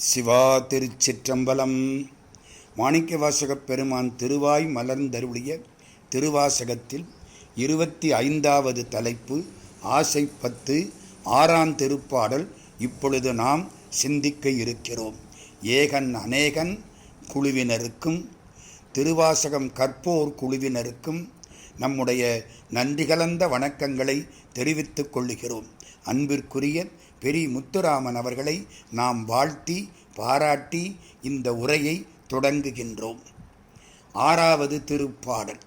சிவா திருச்சிற்றம்பலம். மாணிக்கவாசகப் பெருமான் திருவாய் மலர்ந்தருளிய திருவாசகத்தில் இருபத்தி ஐந்தாவது தலைப்பு ஆசை பத்து ஆறாம் திருப்பாடல் இப்பொழுது நாம் சிந்திக்க இருக்கிறோம். ஏகன் அநேகன் குழுவினருக்கும் திருவாசகம் கற்போர் குழுவினருக்கும் நம்முடைய நன்றி கலந்த வணக்கங்களை தெரிவித்துக் கொள்ளுகிறோம். அன்பிற்குரிய பெரிய முத்துராமன் அவர்களை நாம் வாழ்த்தி பாராட்டி இந்த உரையை தொடங்குகின்றோம். ஆறாவது திருப்பாடல்.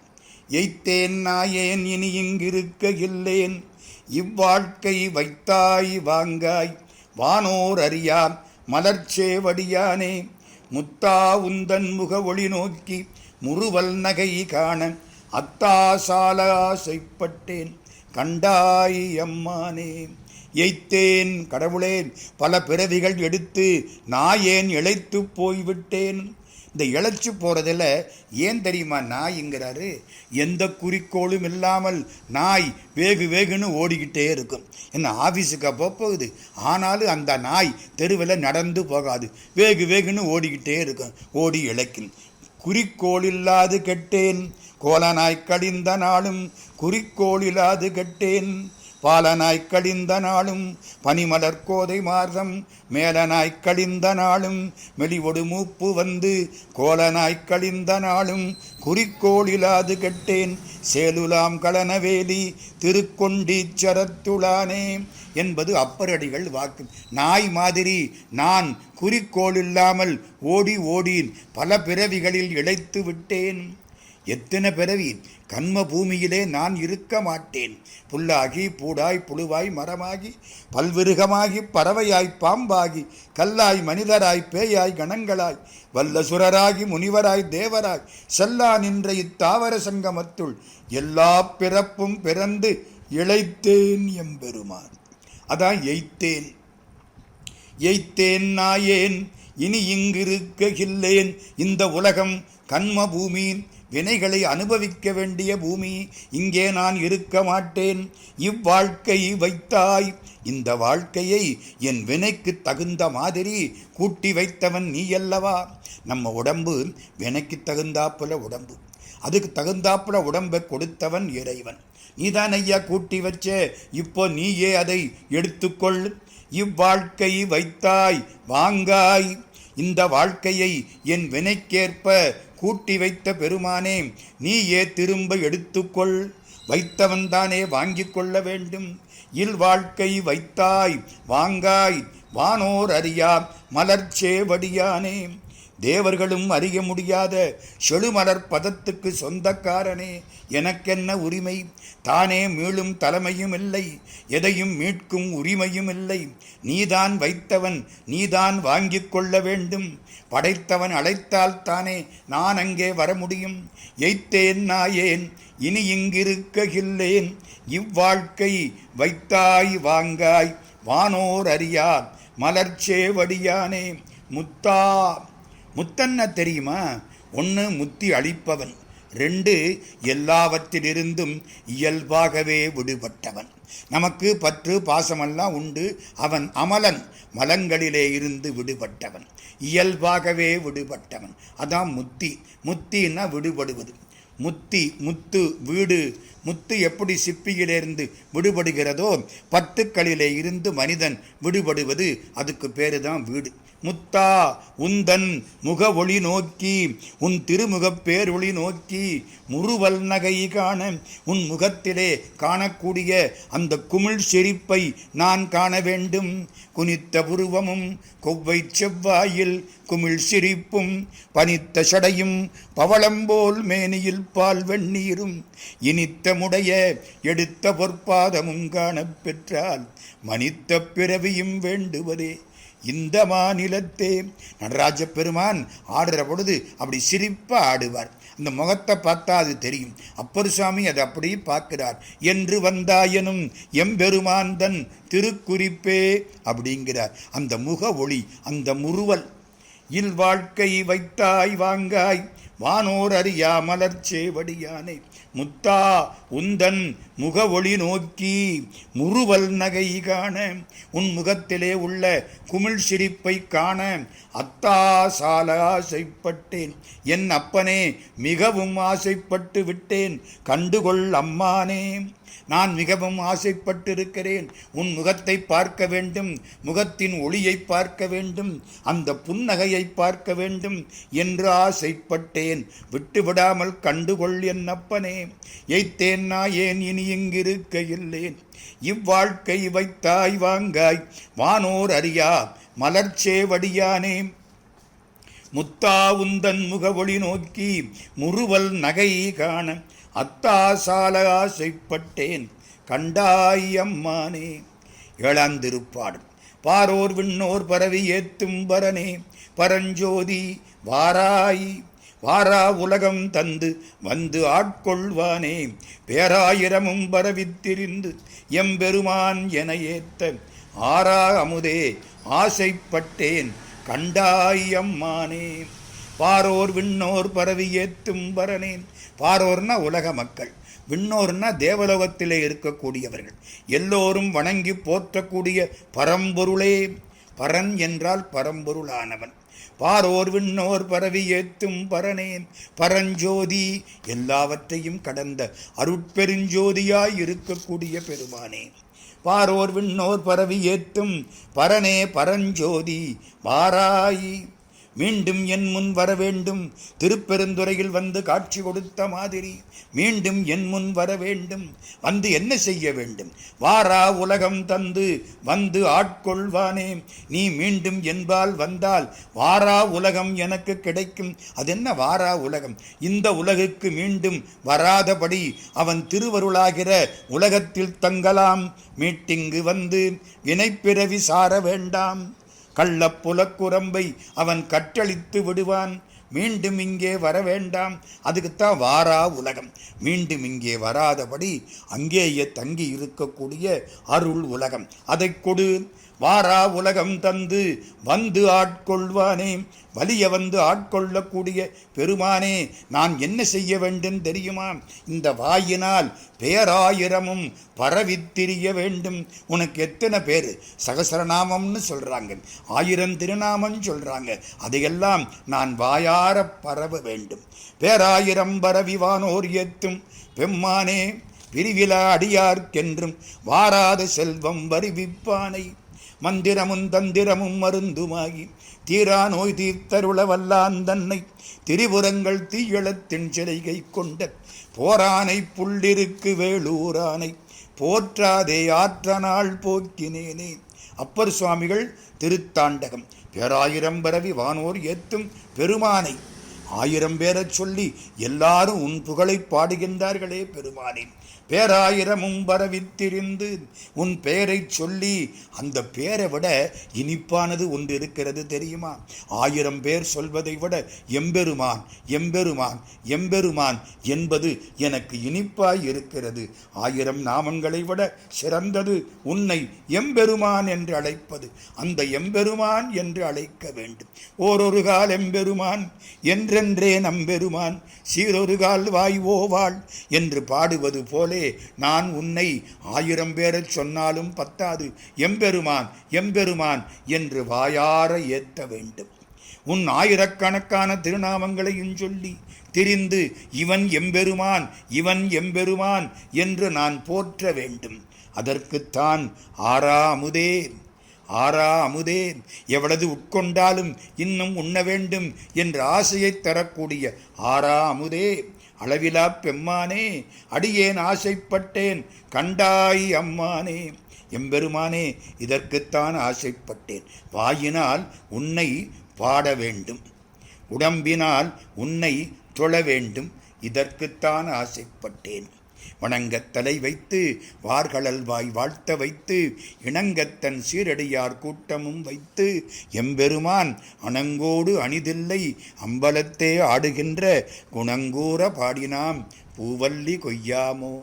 எய்த்தேன் நாயேன் இனி இங்கிருக்க இல்லேன். இவ்வாழ்க்கை வைத்தாய் வாங்காய். வானோர் அறியான் மலர்ச்சேவடியானே முத்தா உந்தன் முக ஒளி நோக்கி முறுவல் நகை காண அத்தாசால ஆசைப்பட்டேன். கண்டாய் அம்மானே. எய்த்தேன் கடவுளேன் பல பிறவிகள் எடுத்து நான் ஏன் இழைத்து போய்விட்டேன்? இந்த இழைச்சி போகிறதில் ஏன் தெரியுமா நாய்ங்கிறாரு எந்த குறிக்கோளும் இல்லாமல் நாய் வேகு வேகுன்னு ஓடிக்கிட்டே இருக்கும். என்ன ஆஃபீஸுக்கு அப்போ போகுது. ஆனாலும் அந்த நாய் தெருவில் நடந்து போகாது. வேகு வேகுன்னு ஓடிக்கிட்டே இருக்கும். ஓடி இழைக்கும். குறிக்கோள் இல்லாது கெட்டேன். கோலனாய் கடிந்த நாளும் குறிக்கோள் இல்லாது கெட்டேன். பாலனாய்க் கடிந்த நாளும் பனிமலர் கோதை மார்தம் மேலனாய்க் கழிந்த நாளும் மெலிவொடு மூப்பு வந்து கோலனாய்க் கழிந்த நாளும் குறிக்கோளிலாது கெட்டேன் சேலுலாம் களனவேலி திருக்கொண்டீச்சரத்துளானே என்பது அப்பரடிகள் வாக்கு. நாய் மாதிரி நான் குறிக்கோள் இல்லாமல் ஓடி ஓடி பல பிறவிகளில் இழைத்து விட்டேன். எத்தனை பிறவி கண்ம பூமியிலே நான் இருக்க மாட்டேன். புல்லாகி பூடாய் புழுவாய் மரமாகி பல்விருகமாகி பறவையாய் பாம்பாகி கல்லாய் மனிதராய் பேயாய் கணங்களாய் வல்லசுரராகி முனிவராய் தேவராய் செல்லா நின்ற இத்தாவர சங்கமத்துள் எல்லா பிறப்பும் பிறந்து இழைத்தேன் எம்பெருமான். அதான் எய்த்தேன். எய்த்தேன் நாயேன் இனி இங்கிருக்ககில்லேன் இந்த உலகம் கண்ம பூமி வினைகளை அனுபவிக்க வேண்டிய பூமி. இங்கே நான் இருக்க மாட்டேன். இவ்வாழ்க்கை வைத்தாய். இந்த வாழ்க்கையை என் வினைக்கு தகுந்த மாதிரி கூட்டி வைத்தவன் நீ அல்லவா நம்ம உடம்பு வினைக்கு தகுந்தாப்புல உடம்பு. அதுக்கு தகுந்தாப்புல உடம்பை கொடுத்தவன் இறைவன். நீதான் ஐயா கூட்டி வச்ச இப்போ நீயே அதை எடுத்துக்கொள். இவ்வாழ்க்கை வைத்தாய். வாங்காய். இந்த வாழ்க்கையை என் வினைக்கேற்ப கூட்டி வைத்த பெருமானே நீயே திரும்ப எடுத்துக்கொள். வைத்தவன்தானே வாங்கிக் கொள்ள வேண்டும். இல் வாழ்க்கை வைத்தாய் வாங்காய் வானோர் அறியா மலர்ச்சேவடியானே தேவர்களும் அறிய முடியாத செழுமலர் பதத்துக்கு சொந்தக்காரனே எனக்கென்ன உரிமை? தானே மீளும் தலைமையும் இல்லை எதையும் மீட்கும் உரிமையும் இல்லை. நீதான் வைத்தவன் நீதான் வாங்கிக் கொள்ள வேண்டும். படைத்தவன் அழைத்தால் தானே நான் அங்கே வர முடியும். எய்த்தேன் நாயேன் இனி இங்கிருக்ககில்லேன். இவ்வாழ்க்கை வைத்தாய் வாங்காய் வானோர் அறியார் மலர்ச்சேவடியானே முத்தா முத்தன்ன தெரியுமா? ஒன்று முத்தி அழிப்பவன். ரெண்டு எல்லாவற்றிலிருந்தும் இயல்பாகவே விடுபட்டவன். நமக்கு பற்று பாசமெல்லாம் உண்டு. அவன் அமலன் மலங்களிலே இருந்து விடுபட்டவன். இயல்பாகவே விடுபட்டவன். அதான் முத்தி. முத்தின்னா விடுபடுவது. முத்தி முத்து வீடு. முத்து எப்படி சிப்பியிலிருந்து விடுபடுகிறதோ பத்துக்களிலே இருந்து மனிதன் விடுபடுவது. அதுக்கு பேரு தான் வீடு. முத்தா உந்தன் முக ஒளி நோக்கி உன் திருமுகப் பேரொளி நோக்கி முறுவல் நகை காண உன் முகத்திலே காணக்கூடிய அந்த குமிழ் செரிப்பை நான் காண வேண்டும். குனித்த புருவமும் கொவ்வை செவ்வாயில் குமிழ் சிரிப்பும் பனித்த சடையும் பவளம்போல் மேனியில் பால் வெந்நீரும் இனித்த முடைய எடுத்த பொற்பாதமும் காணப் பெற்றால் மனித்த பிறவியும் வேண்டுவதே. இந்த மாநிலத்தே. நடராஜ பெருமான் ஆடுற பொழுது அப்படி சிரிப்பாக ஆடுவார் அந்த முகத்தை பார்த்தா அது தெரியும். அப்பருசாமி அதை அப்படியே பார்க்கிறார். என்று வந்தாயனும் எம்பெருமான் தன் திருக்குறிப்பே அப்படிங்கிறார். அந்த முக ஒளி அந்த முறுவல். இல் வாழ்க்கை வைத்தாய் வாங்காய் வானோர் அறியா மலர்ச்சேவடியானை முத்தா உந்தன் முக ஒளி நோக்கி முறுவல் நகை காண உன் முகத்திலே உள்ள குமிழ் சிரிப்பை காண அத்தா சால ஆசைப்பட்டேன். என் அப்பனே மிகவும் ஆசைப்பட்டு விட்டேன். கண்டுகொள் அம்மானே. நான் மிகவும் ஆசைப்பட்டிருக்கிறேன். உன் முகத்தை பார்க்க வேண்டும். முகத்தின் ஒளியை பார்க்க வேண்டும். அந்த புன்னகையை பார்க்க வேண்டும் என்று ஆசைப்பட்டேன். விட்டுவிடாமல் கண்டுகொள் என் அப்பனே எய்த்தேன் நான் ஏன் இனி இங்கிருக்க இல்லேன் இவ்வாழ்க்கை வைத்தாய் வாங்காய். வானோர் அறியா மலர்ச்சேவடியானே முத்தா உந்தன் முகவொளி நோக்கி முறுவல் நகை காண. அத்தாசால ஆசைப்பட்டேன் கண்டாயம்மானே அம்மானே பாரோர் விண்ணோர் பரவி ஏத்தும் பரனே பரஞ்சோதி வாராய் வாரா உலகம் தந்து வந்து ஆட்கொள்வானே. பேராயிரமும் பரவித்திரிந்து எம்பெருமான் என ஏத்த ஆரா அமுதே ஆசைப்பட்டேன். கண்டாயம்மானே பாரோர் விண்ணோர் பரவி ஏத்தும் பரனேன் பாரோர்னா உலக மக்கள் விண்ணோர்னா தேவலோகத்திலே இருக்கக்கூடியவர்கள். எல்லோரும் வணங்கி போற்றக்கூடிய பரம்பொருளே பரன் என்றால் பரம்பொருளானவன். பாரோர் விண்ணோர் பரவி ஏத்தும் பரனேன் பரஞ்சோதி எல்லாவற்றையும் கடந்த அருட்பெருஞ்சோதியாய் இருக்கக்கூடிய பெருமானே. பாரோர் விண்ணோர் பரவி ஏத்தும் பரனே பரஞ்சோதி பாராயி மீண்டும் என் முன் வர வேண்டும். திருப்பெருந்துறையில் வந்து காட்சி கொடுத்த மாதிரி. மீண்டும் என் முன் வர வேண்டும். வந்து என்ன செய்ய வேண்டும்? வாரா உலகம் தந்து வந்து ஆட்கொள்வானே. நீ மீண்டும் என்பால் வந்தால் வாரா உலகம் எனக்கு கிடைக்கும். அது என்ன வாரா உலகம்? இந்த உலகுக்கு மீண்டும் வராதபடி அவன் திருவருளாகிற உலகத்தில் தங்கலாம். மீட்டிங்கு வந்து வினைப்பிறவி சார வேண்டாம். கள்ளப்புலக்குரம்பை அவன் கற்றளித்து விடுவான். மீண்டும் இங்கே வர வேண்டாம். அதுக்குத்தான் வாரா உலகம். மீண்டும் இங்கே வராதபடி அங்கேயே தங்கி இருக்கக்கூடிய அருள் உலகம். அதை கொடு. வாரா உலகம் தந்து வந்து ஆட்கொள்வானே வலிய வந்து ஆட்கொள்ளக்கூடிய பெருமானே நான் என்ன செய்ய வேண்டும் தெரியுமா? இந்த வாயினால் பேராயிரமும் பரவித்திரிய வேண்டும். உனக்கு எத்தனை பேர்? சகசரநாமம்னு சொல்கிறாங்க ஆயிரம் திருநாமம் சொல்கிறாங்க அதையெல்லாம் நான் வாயார பரவ வேண்டும். பேராயிரம் பரவிவானோர் எத்தும் பெம்மானே பிரிவிலா அடியார்க்கென்றும் வாராத செல்வம் வருவிப்பானை. மந்திரமும் தந்திரமும் மருந்துமாகி தீரா நோய் தீர்த்தருள வல்லான் தன்னை திரிபுரங்கள் தீயளத்தின் சிலைகை கொண்ட போரானை புள்ளிருக்கு வேளூரானை போற்றாதே ஆற்றனால் போக்கினேனே. அப்பர் சுவாமிகள் திருத்தாண்டகம். பேராயிரம் பரவி வானோர் ஏத்தும் பெருமானை. ஆயிரம் பேரச் சொல்லி எல்லாரும் உன் புகழை பாடுகின்றார்களே பெருமானே. பேராயிரமும் வரவித்திருந்து உன் பெயரைச் சொல்லி அந்த பேரை விட இனிப்பானது ஒன்று இருக்கிறது தெரியுமா? ஆயிரம் பேர் சொல்வதை விட எம்பெருமான் எம்பெருமான் எம்பெருமான் என்பது எனக்கு இனிப்பாய் இருக்கிறது. ஆயிரம் நாமங்களை விட சிறந்தது உன்னை எம்பெருமான் என்று அழைப்பது. அந்த எம்பெருமான் என்று அழைக்க வேண்டும். ஓரொரு கால் எம்பெருமான் என்றென்றே நம்பெருமான். சீரொரு கால் வாய் ஓவாள் என்று பாடுவது போலே நான் உன்னை ஆயிரம் பேரச் சொன்னாலும் பத்தாது. எம்பெருமான் எம்பெருமான் என்று வாயார ஏத்த வேண்டும். உன் ஆயிரக்கணக்கான திருநாமங்களையும் சொல்லி திரிந்து இவன் எம்பெருமான் இவன் எம்பெருமான் என்று நான் போற்ற வேண்டும். அதற்குத்தான் ஆறா அமுதே ஆறா அமுதே எவ்வளவு உட்கொண்டாலும் இன்னும் உண்ண வேண்டும் என்ற ஆசையைத் தரக்கூடிய ஆறா அமுதே அளவிலா பெம்மானே அடியேன் ஆசைப்பட்டேன் கண்டாய் அம்மானே. எம்பெருமானே இதற்குத்தான் ஆசைப்பட்டேன். வாயினால் உன்னை பாட வேண்டும். உடம்பினால் உன்னை தொழ வேண்டும். இதற்குத்தான் ஆசைப்பட்டேன். வணங்கத் தலை வைத்து வார்கழல் வாய் வாழ்த்த வைத்து இணங்கத்தன் சீரடியார் கூட்டமும் வைத்து எம்பெருமான் அணங்கோடு அணிதில்லை அம்பலத்தே ஆடுகின்ற குணங்கூற பாடினாம் பூவல்லி கொய்யாமோ?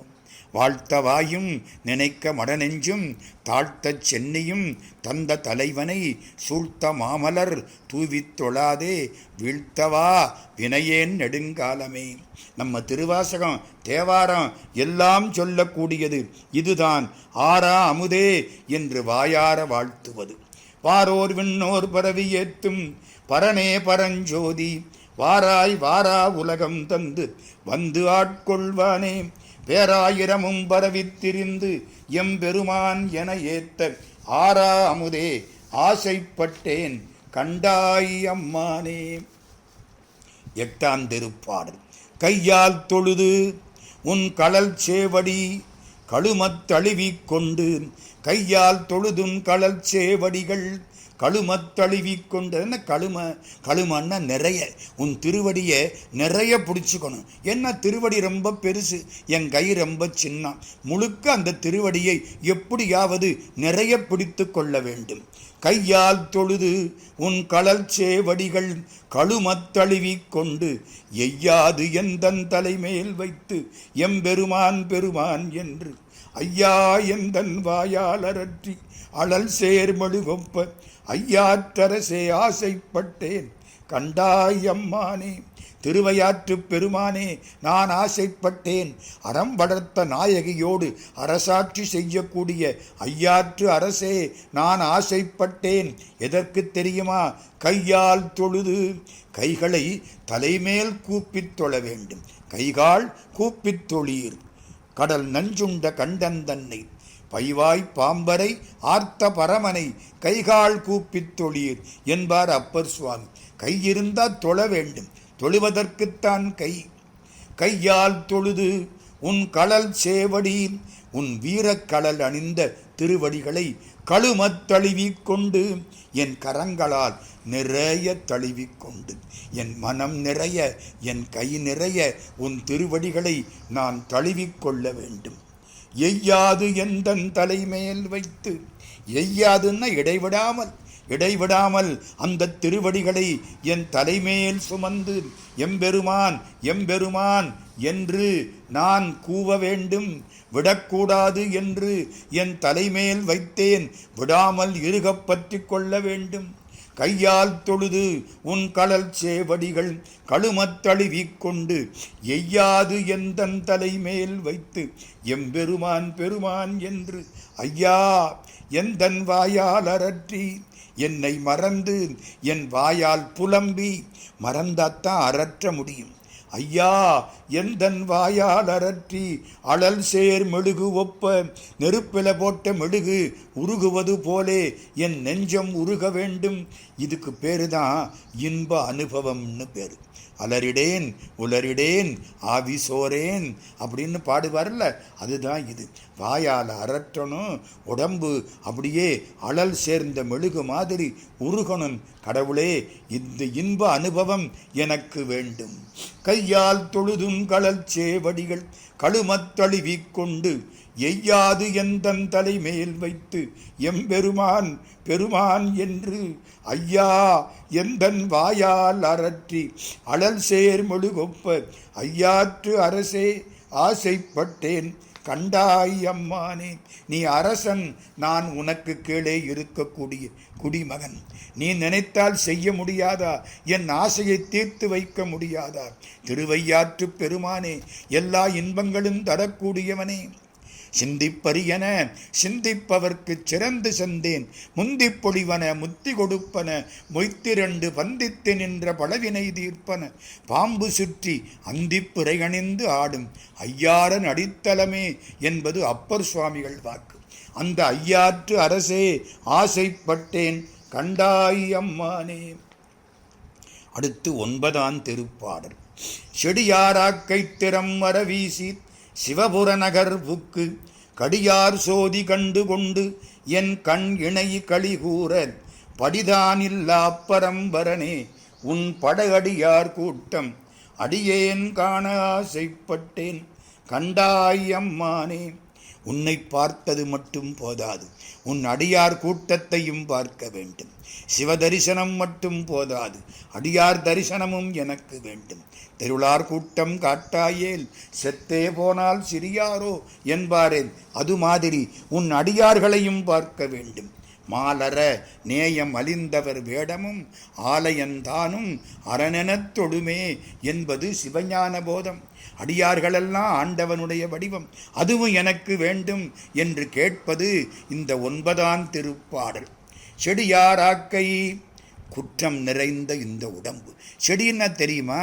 வாழ்த்தவாயும் நினைக்க மடநெஞ்சும் தாழ்த்தச் சென்னியும் தந்த தலைவனை சூழ்த்த மாமலர் தூவித் தொழாதே வீழ்த்தவா வினையேன் நெடுங்காலமே. நம்ம திருவாசகம் தேவாரம் எல்லாம் சொல்லக்கூடியது. இதுதான் ஆரா அமுதே என்று வாயார வாழ்த்துவது. வாரோர் விண்ணோர் பரவி ஏத்தும் பரனே பரஞ்சோதி வாராய் வாரா உலகம் தந்து வந்து ஆட்கொள்வானே. பேராயிரமும் பரவித்திரிந்து எம்பெருமான் என ஏத்த ஆறா அமுதே ஆசைப்பட்டேன். கண்டாய் அம்மானே. எட்டாம் திருப்பாடல். கையால் தொழுது உன் கடல் சேவடி கழுமத் தழுவிக் கொண்டு கையால் தொழுதும் கடல் சேவடிகள் கழுமத் தழுவிக் கொண்டு என்ன கழும கழுமன்னா நிறைய. உன் திருவடியை நிறைய பிடிச்சிக்கணும். என்ன திருவடி ரொம்ப பெருசு? என் கை ரொம்ப சின்ன முழுக்க அந்த திருவடியை எப்படியாவது நிறைய பிடித்து கொள்ள வேண்டும். கையால் தொழுது உன் கலல் சேவடிகள் கழுமத்தழுவி கொண்டு எய்யாது எந்தன் தலைமேல் வைத்து எம்பெருமான் பெருமான் என்று ஐயா எந்தன் வாயால் அரற்றி அழல் சேர்மழுகொப்ப ஐயாற்றரசே ஆசைப்பட்டேன். கண்டாயம்மானே திருவையாற்று பெருமானே நான் ஆசைப்பட்டேன். அறம் வளர்த்த நாயகியோடு அரசாட்சி செய்யக்கூடிய ஐயாற்று அரசே நான் ஆசைப்பட்டேன். எதற்கு தெரியுமா? கையால் தொழுது. கைகளை தலைமேல் கூப்பித் தொழ வேண்டும். கைகால் கூப்பித் தொழீர். கடல் நஞ்சுண்ட கண்டன் தன்னை பைவாய் பாம்பரை ஆர்த்த பரமனை கைகால் கூப்பித் தொழீர் என்பார் அப்பர் சுவாமி. கை இருந்தால் தொழ வேண்டும். தொழுவதற்குத்தான் கை. கையால் தொழுது உன் கடல் சேவடி உன் வீரக்கடல் அணிந்த திருவடிகளை கழுமத் தழுவிக் கொண்டு என் கரங்களால் நிறைய தழுவிக் கொண்டு. என் மனம் நிறைய என் கை நிறைய உன் திருவடிகளை நான் தழுவிக் கொள்ள வேண்டும். எய்யாது எந்தன் தலைமேல் வைத்து எய்யாதுன்னா இடைவிடாமல் இடைவிடாமல் அந்த திருவடிகளை என் தலைமேல் சுமந்து எம்பெருமான் எம்பெருமான் என்று நான் கூவ வேண்டும் விடக்கூடாது என்று என் தலைமேல் வைத்தேன் விடாமல் இருகப் பற்றி கொள்ள வேண்டும். கையால் தொழுது உன் கடல் சேவடிகள் கழுமத் தழுவிக் கொண்டு எய்யாது எந்தன் தலைமேல் வைத்து எம்பெருமான் பெருமான் என்று ஐயா எந்தன் வாயால் அரற்றி என்னை மறந்து என் வாயால் புலம்பி மறந்தாத்தான் அரற்ற முடியும். ஐயா எந்தன் வாயால் அரற்றி அழல் சேர் மெழுகு ஒப்ப நெருப்பில போட்ட மெழுகு உருகுவது போலே என் நெஞ்சம் உருக வேண்டும். இதுக்கு பேரு தான் இன்ப அனுபவம்னு பேரு. அலறிடேன் உலரிடேன் ஆவி சோரேன் அப்படின்னு பாடுவார்ல அதுதான் இது. வாயால் அரற்றணும் உடம்பு அப்படியே அழல் சேர்ந்த மெழுகு மாதிரி உருகணும். கடவுளே இந்த இன்ப அனுபவம் எனக்கு வேண்டும். கையால் தொழுதும் கடல் சேவடிகள் கழுமத்தழுவிக் கொண்டு எய்யாது எந்தன் தலைமேல் வைத்து எம்பெருமான் பெருமான் என்று. ஐயா எந்தன் வாயால் அரற்றி அழல் சேர் மொழுகொப்ப ஐயாற்று அரசே ஆசைப்பட்டேன். கண்டாய் அம்மானே நீ அரசன் நான் உனக்கு கீழே இருக்கக்கூடிய குடிமகன். நீ நினைத்தால் செய்ய முடியாதா? என் ஆசையை தீர்த்து வைக்க முடியாதா? திருவையாற்று பெருமானே எல்லா இன்பங்களும் தரக்கூடியவனே. சிந்திப்பரியன சிந்திப்பவர்க்கு சிறந்து செந்தேன். முந்திப் பொழிவன முத்தி கொடுப்பன மொய்த்திரண்டு பந்தித்து நின்ற பழவினை தீர்ப்பன. பாம்பு சுற்றி அந்திப்புரையணிந்து ஆடும் ஐயாரன் அடித்தலமே என்பது அப்பர் சுவாமிகள் வாக்கு. அந்த ஐயாற்று அரசே ஆசைப்பட்டேன் கண்டாய் அம்மானே. அடுத்து ஒன்பதாம் திருப்பாடல். செடியாராக்கை திறம் வரவீசி சிவபுரநகர் புக்கு கடியார் சோதி கண்டு கொண்டு என் கண் இணை களிகூற படிதானில்லா பரம்பரனே உன் படகடியார் கூட்டம் அடியேன் காண ஆசைப்பட்டேன். கண்டாய் அம்மானே உன்னை பார்த்தது மட்டும் போதாது. உன் அடியார் கூட்டத்தையும் பார்க்க வேண்டும். சிவ தரிசனம் மட்டும் போதாது. அடியார் தரிசனமும் எனக்கு வேண்டும். தெருளார் கூட்டம் காட்டாயேல் செத்தே போனால் சிறியாரோ என்பாரேன் அது மாதிரி உன் அடியார்களையும் பார்க்க வேண்டும். மாலர நேயம் அலிந்தவர் வேடமும் ஆலயந்தானும் அரணெனத்தொடுமே என்பது சிவஞான போதம். அடியார்களெல்லாம் ஆண்டவனுடைய வடிவம் அதுவும் எனக்கு வேண்டும் என்று கேட்பது இந்த ஒன்பதாம் திருப்பாடல். செடியாராக்கை குற்றம் நிறைந்த இந்த உடம்பு. செடின்னா தெரியுமா?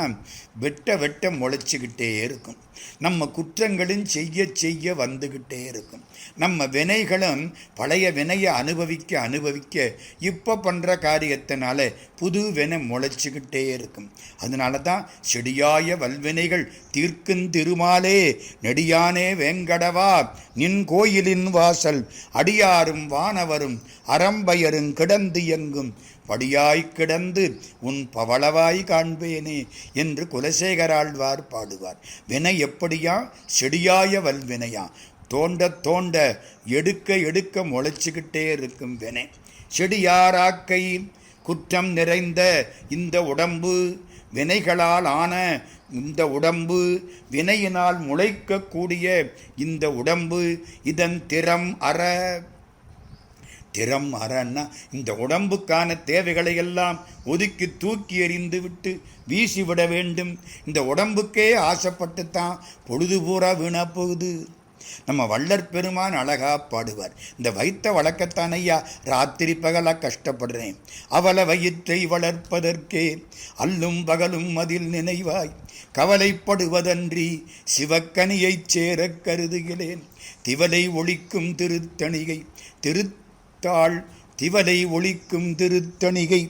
வெட்ட வெட்ட முளைச்சிக்கிட்டே இருக்கும். நம்ம குற்றங்களும் செய்ய செய்ய வந்துக்கிட்டே இருக்கும். நம்ம வினைகளும் பழைய வினையை அனுபவிக்க அனுபவிக்க இப்போ பண்ணுற காரியத்தினால புது வினை முளைச்சிக்கிட்டே இருக்கும். அதனால தான் செடியாய வல்வினைகள் தீர்க்கும் திருமாலே நெடியானே வேங்கடவா நின் கோயிலின் வாசல் அடியாரும் வானவரும் அறம்பயரும் கிடந்து எங்கும் படியாய் கிடந்து உன் பவளவாய் காண்பேனே என்று குலசேகராழ்வார் பாடுவார். வினை எப்படியா? செடியாய வல்வினையா? தோண்ட தோண்ட எடுக்க எடுக்க முளைச்சிக்கிட்டே இருக்கும் வினை. செடியாராக்கை குற்றம் நிறைந்த இந்த உடம்பு வினைகளால் ஆன இந்த உடம்பு வினையினால் முளைக்கக்கூடிய இந்த உடம்பு இதன் திறம் அற. திறம் அறன்னா இந்த உடம்புக்கான தேவைகளை எல்லாம் ஒதுக்கி தூக்கி எறிந்து விட்டு வீசிவிட வேண்டும். இந்த உடம்புக்கே ஆசைப்பட்டு தான் பொழுது பூரா வீணா போகுது. நம்ம வள்ளற் பெருமான் அழகா பாடுவார். இந்த வைத்த வழக்கத்தான் ஐயா ராத்திரி பகலாக கஷ்டப்படுறேன். அவல வயிற்றை வளர்ப்பதற்கே அல்லும் பகலும் அதில் நினைவாய். கவலைப்படுவதன்றி சிவக்கனியைச் சேரக் கருதுகிறேன். திவலை ஒழிக்கும் திருத்தணிகை திருத்த தாள் திவலை ஒழிக்கும் திருத்தணிகை.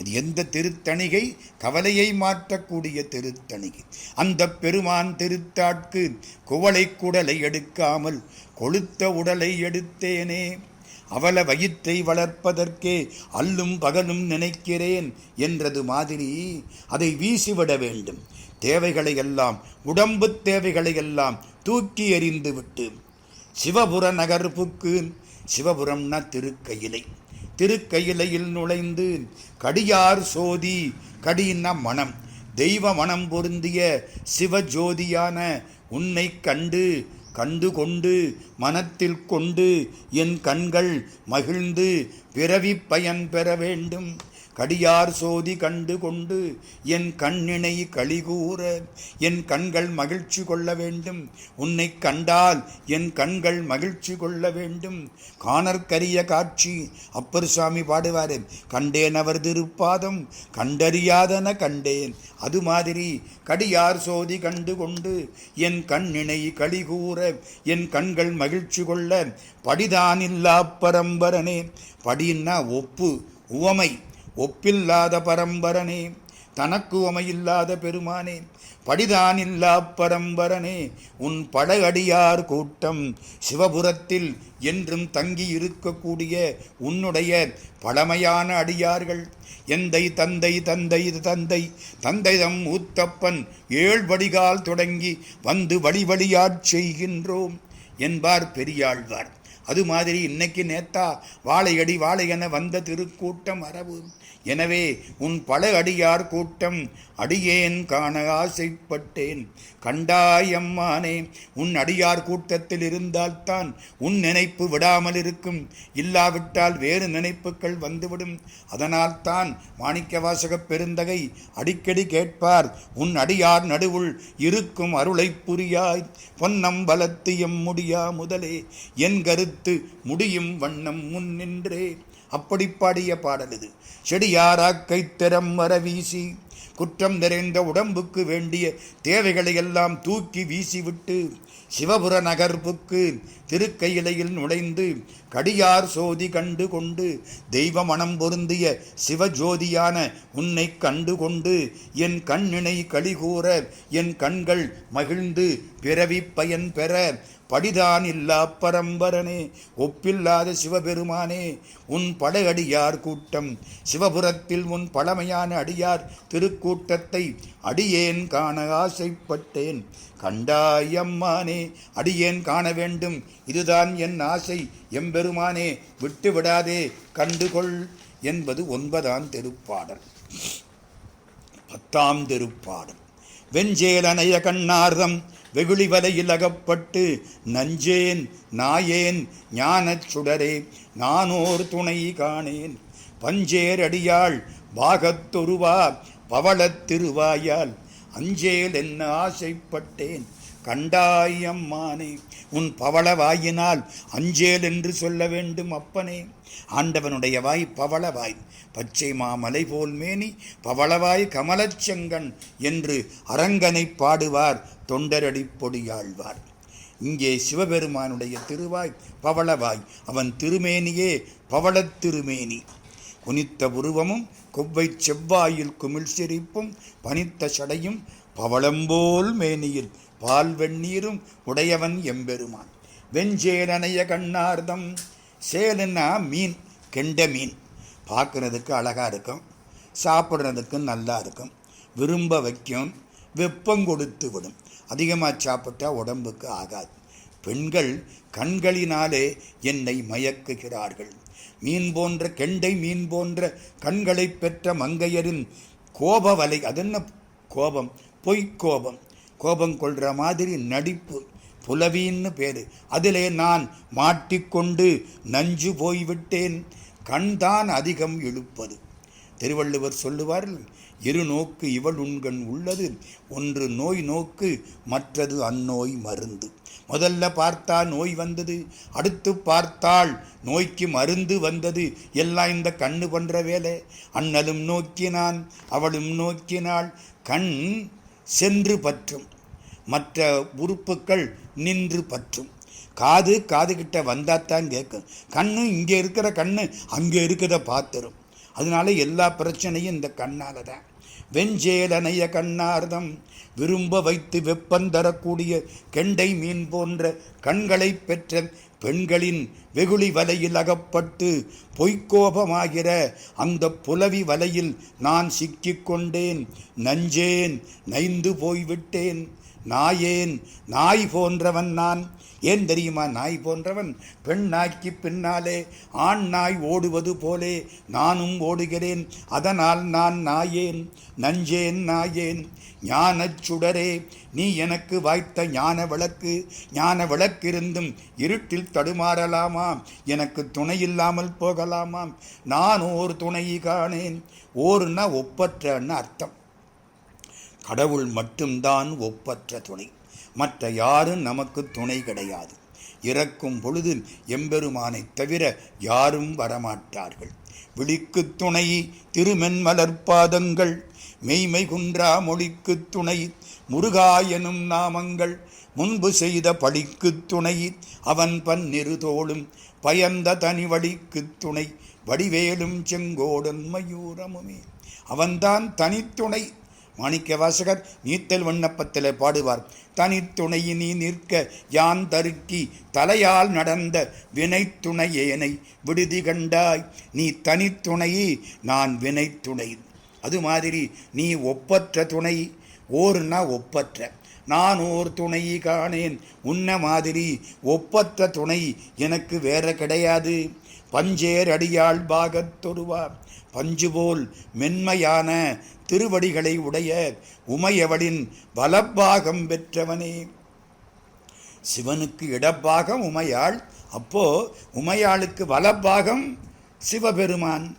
அது எந்த திருத்தணிகை? கவலையை மாற்றக்கூடிய திருத்தணிகை. அந்த பெருமான் திருத்தாட்கு குவளை குடலை எடுக்காமல் கொளுத்த உடலை எடுத்தேனே. அவல வயிற்றை வளர்ப்பதற்கே அல்லும் பகலும் நினைக்கிறேன் என்றது மாதிரி அதை வீசிவிட வேண்டும். தேவைகளை எல்லாம் உடம்பு தேவைகளை எல்லாம் தூக்கி எறிந்து விட்டு சிவபுர நகர்ப்புக்கு சிவபுரம்னா திருக்கையிலை. திருக்கையிலையில் நுழைந்து கடியார் சோதி கடின்னா மனம். தெய்வ மனம் பொருந்திய சிவஜோதியான உன்னை கண்டு கண்டு கொண்டு மனத்தில் கொண்டு என் கண்கள் மகிழ்ந்து பிறவி பயன் பெற வேண்டும். கடியார் சோதி கண்டு கொண்டு என் கண்ணினை கழிகூற என் கண்கள் மகிழ்ச்சி கொள்ள வேண்டும். உன்னை கண்டால் என் கண்கள் மகிழ்ச்சி கொள்ள வேண்டும். காணற்கரிய காட்சி அப்பர் சுவாமி பாடுவார் கண்டேன் அவர் திருப்பாதம் கண்டறியாதன கண்டேன். அது மாதிரி கடியார் சோதி கண்டு கொண்டு என் கண்ணினை கழிகூற என் கண்கள் மகிழ்ச்சி கொள்ள படிதானில்லா பரம்பரனே. படின்னா ஒப்பு உவமை. ஒப்பில்லாத பரம்பரனே தனக்கு உமையில்லாத பெருமானே படிதானில்லா பரம்பரனே உன் படையடியார் கூட்டம் சிவபுரத்தில் என்றும் தங்கி இருக்கக்கூடிய உன்னுடைய பழமையான அடியார்கள் எந்தை தந்தை தந்தை தந்தை தந்தை தம் ஊத்தப்பன் ஏழ்வடிகால் தொடங்கி வந்து வழி வழியாட் செய்கின்றோம் என்பார் பெரியாழ்வார். அது மாதிரி இன்னைக்கு நேத்தா வாழையடி வாழையென என வந்த திருக்கூட்டம் அரவு எனவே உன் பல அடியார் கூட்டம் அடியேன் காண ஆசைப்பட்டேன். கண்டாயம்மானே உன் அடியார் கூட்டத்தில் இருந்தால்தான் உன் நினைப்பு விடாமல் இருக்கும். இல்லாவிட்டால் வேறு நினைப்புகள் வந்துவிடும். அதனால்தான் மாணிக்கவாசக பெருந்தகை அடிக்கடி கேட்பார் உன் அடியார் நடுவுள் இருக்கும் அருளை புரியாய். பொன்னம்பலத்து எம்முடியா முடியா முதலே? என் கருத்து முடியும் வண்ணம் முன் நின்றே. அப்படி பாடிய பாடல் இது. செடியாராக்கை திறம் வர வீசி குற்றம் நிறைந்த உடம்புக்கு வேண்டிய தேவைகளை எல்லாம் தூக்கி வீசிவிட்டு சிவபுர நகர்ப்புக்கு திருக்கையிலையில் நுழைந்து கடியார் சோதி கண்டு கொண்டு தெய்வ மனம் பொருந்திய சிவஜோதியான உன்னை கண்டு கொண்டு என் கண்ணினை கழிகூற என் கண்கள் மகிழ்ந்து பிறவி பயன் பெற படிதான் இல்லா பரம்பரனே ஒப்பில்லாத சிவபெருமானே உன் படையடியார் கூட்டம். சிவபுரத்தில் உன் பழமையான அடியார் திருக்கூட்டத்தை அடியேன் காண ஆசைப்பட்டேன். கண்டாயம்மானே அடியேன் காண வேண்டும். இதுதான் என் ஆசை. எம்பெருமானே விட்டு விடாதே கண்டுகொள் என்பது ஒன்பதாம் திருப்பாடல். பத்தாம் திருப்பாடல். வெஞ்சேலனைய கண்ணார்தம் வெகுளி வலையில் அகப்பட்டு நஞ்சேன் நாயேன் ஞானச் சுடரே நானோர் துணை காணேன். பஞ்சேரடியாள் பாகத்தொருவா பவளத் திருவாயால் அஞ்சேல் என்ன ஆசைப்பட்டேன். கண்டாயம்மானே உன் பவளவாயினால் அஞ்சேல் என்று சொல்ல வேண்டும் அப்பனே. ஆண்டவனுடைய வாய் பவளவாய் பச்சை மாமலை போல் மேனி பவளவாய் கமலச்செங்கன் என்று அரங்கனை பாடுவார் தொண்டரடி பொடியாழ்வார். இங்கே சிவபெருமானுடைய திருவாய் பவளவாய் அவன் திருமேனியே பவளத் திருமேனி. குனித்த உருவமும் கொவ்வை செவ்வாயில் குமிழ் சிரிப்பும் பனித்த சடையும் பவளம்போல் மேனியில் பால் வெந்நீரும் உடையவன் எம்பெருமான். வெஞ்சேலனைய கண்ணார்தம் சேலுன்னா மீன் கெண்ட மீன். பார்க்குறதுக்கு அழகாக இருக்கும் சாப்பிட்றதுக்கு நல்லா இருக்கும் விரும்ப வைக்கும் வெப்பம் கொடுத்து விடும். அதிகமாக சாப்பிட்டா உடம்புக்கு ஆகாது. பெண்கள் கண்களினாலே என்னை மயக்குகிறார்கள். மீன் போன்ற கெண்டை மீன் போன்ற கண்களை பெற்ற மங்கையரின் கோப வலை அது என்ன கோபம்? பொய்க்கோபம் கோபம் கொள்கிற மாதிரி நடிப்பு. புலவின்னு பேர். அதிலே நான் மாட்டிக்கொண்டு நஞ்சு போய்விட்டேன். கண்தான் அதிகம் இழுப்பது. திருவள்ளுவர் சொல்லுவார்கள் இரு நோக்கு இவள் உண்கண் உள்ளது. ஒன்று நோய் நோக்கு மற்றது அந்நோய் மருந்து. முதல்ல பார்த்தா நோய் வந்தது அடுத்து பார்த்தால் நோய்க்கு மருந்து வந்தது. எல்லாம் இந்த கண்ணு பண்ணுற வேலை. அண்ணலும் நோக்கினான் அவளும் நோக்கினாள். கண் சென்று பற்றும். மற்ற உறுப்புக்கள் நின்று பற்றும். காது காது கிட்ட வந்தாத்தான் கேட்கும். கண்ணு இங்கே இருக்கிற கண்ணு அங்கே இருக்கிறத பார்த்துரும். அதனால எல்லா பிரச்சனையும் இந்த கண்ணால் தான் வெஞ்சேலனைய கண்ணார்தம். விரும்ப வைத்து வெப்பம் தரக்கூடிய கெண்டை மீன் போன்ற கண்களை பெற்ற பெண்களின் வெகுளி வலையில் அகப்பட்டு பொய்க்கோபமாகிற அந்த புலவி வலையில் நான் சிக்கிக்கொண்டேன் நஞ்சேன் நைந்து போய்விட்டேன். நாயேன் நாய் போன்றவன் நான். ஏன் தெரியுமா? நாய் போன்றவன் பெண் நாய்க்கு பின்னாலே ஆண் நாய் ஓடுவது போலே நானும் ஓடுகிறேன். அதனால் நான் நாயேன் நஞ்சேன் நாயேன். ஞானச் சுடரே நீ எனக்கு வாய்த்த ஞான விளக்கு. ஞான விளக்கிருந்தும் இருட்டில் தடுமாறலாமா? எனக்கு துணை இல்லாமல் போகலாமா? நான் ஓர் துணை காணேன். ஓர்னா ஒப்பற்றன்னு அர்த்தம். கடவுள் மட்டும்தான் ஒப்பற்ற துணை. மற்ற யாரும் நமக்கு துணை கிடையாது. இறக்கும் பொழுது எம்பெருமானைத் தவிர யாரும் வரமாட்டார்கள். விழிக்கு துணை திருமென்மலர்பாதங்கள் மெய்மை குன்றா மொழிக்கு துணை முருகா எனும் நாமங்கள் முன்பு செய்த பழிக்கு துணை அவன் பன்னிரு தோளும் பயந்த தனி வழிக்கு துணை வடிவேலும் செங்கோடன் மயூரமுமே. அவன்தான் தனித்துணை. மாணிக்க வாசகர் நீத்தல் விண்ணப்பத்தில் பாடுவார். தனித்துணையினி நீ நிற்க யான் தருக்கி தலையால் நடந்த வினைத்துணையேனை விடுதி கண்டாய். நீ தனித்துணையே நான் வினைத்துணை. அது மாதிரி நீ ஒப்பற்ற துணை ஓர்னா ஒப்பற்ற. நான் ஓர் துணை காணேன் உன்ன மாதிரி ஒப்பற்ற துணை எனக்கு வேற கிடையாது. பஞ்சேர் அடியாள் பாகத்தொருவா பஞ்சு போல் மென்மையான திருவடிகளை உடைய உமையவளின் வலப்பாகம் பெற்றவனே. சிவனுக்கு இடப்பாகம் உமையாள். அப்போ உமையாளுக்கு வலப்பாகம் சிவபெருமான்.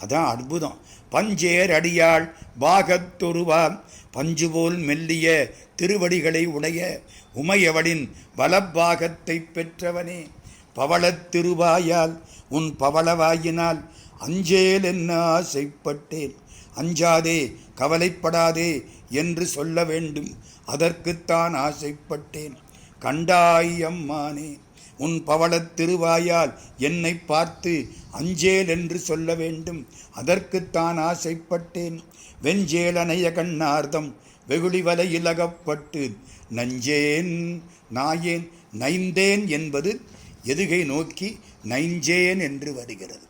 அதான் அற்புதம். பஞ்சேர் அடியாள் பாகத்தொருவா பஞ்சு போல் மெல்லிய திருவடிகளை உடைய உமையவளின் வலப்பாகத்தை பெற்றவனே. பவளத் திருவாயால் உன் பவளவாயினால் அஞ்சேல் என்ன ஆசைப்பட்டேன்? அஞ்சாதே கவலைப்படாதே என்று சொல்ல வேண்டும். அதற்குத்தான் ஆசைப்பட்டேன். கண்டாய் அம்மானே உன் பவளத் திருவாயால் என்னை பார்த்து அஞ்சேல் என்று சொல்ல வேண்டும். அதற்குத்தான் ஆசைப்பட்டேன். வெஞ்சேலனைய கண்ணார்த்தம் வெகுளி வலையில் அகப்பட்டு நஞ்சேன் நாயேன் நைந்தேன் என்பது எதுகை நோக்கி நைஞ்சேன் என்று வருகிறது.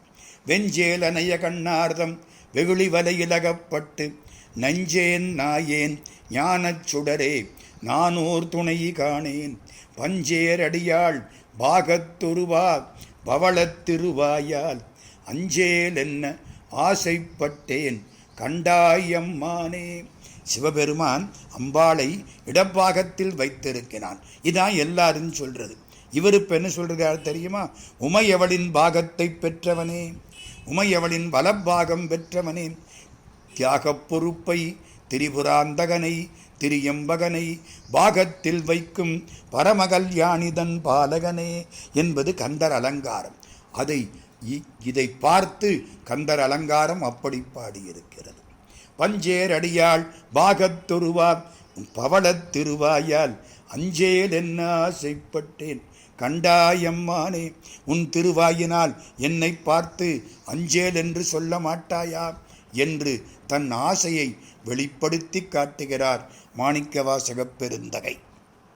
வெஞ்சேலனைய கண்ணார்தம் வெகுளி வலையிலகப்பட்டு நஞ்சேன் நாயேன் ஞானச் சுடரே நானோர் துணை காணேன். பஞ்சேரடியாள் பாகத்துருவா பவளத்திருவாயால் அஞ்சேல் என்ன ஆசைப்பட்டேன். கண்டாயம்மானே சிவபெருமான் அம்பாளை இடப்பாகத்தில் வைத்திருக்கிறான். இதான் எல்லாரும் சொல்கிறது இவர் என்ன சொல்கிறார் தெரியுமா? உமையவளின் பாகத்தை பெற்றவனே. உமையவளின் வலப்பாகம் பெற்றவனே. தியாகப் பொறுப்பை திரிபுராந்தகனை திரியம்பகனை பாகத்தில் வைக்கும் பரமகல்யாணிதன் பாலகனே என்பது கந்தர் அலங்காரம். அதை இ- இதை பார்த்து கந்தர் அலங்காரம் அப்படி பாடியிருக்கிறது. பஞ்சேரடியாள் பாகத்தொருவா பவளத் திருவாயால் அஞ்சேல் என்ன ஆசைப்பட்டேன். கண்டாயம்மானே உன் திருவாயினால் என்னை பார்த்து அஞ்சேல் என்று சொல்ல மாட்டாயா? என்று தன் ஆசையை வெளிப்படுத்தி காட்டுகிறார் மாணிக்கவாசகப் பெருந்தகை.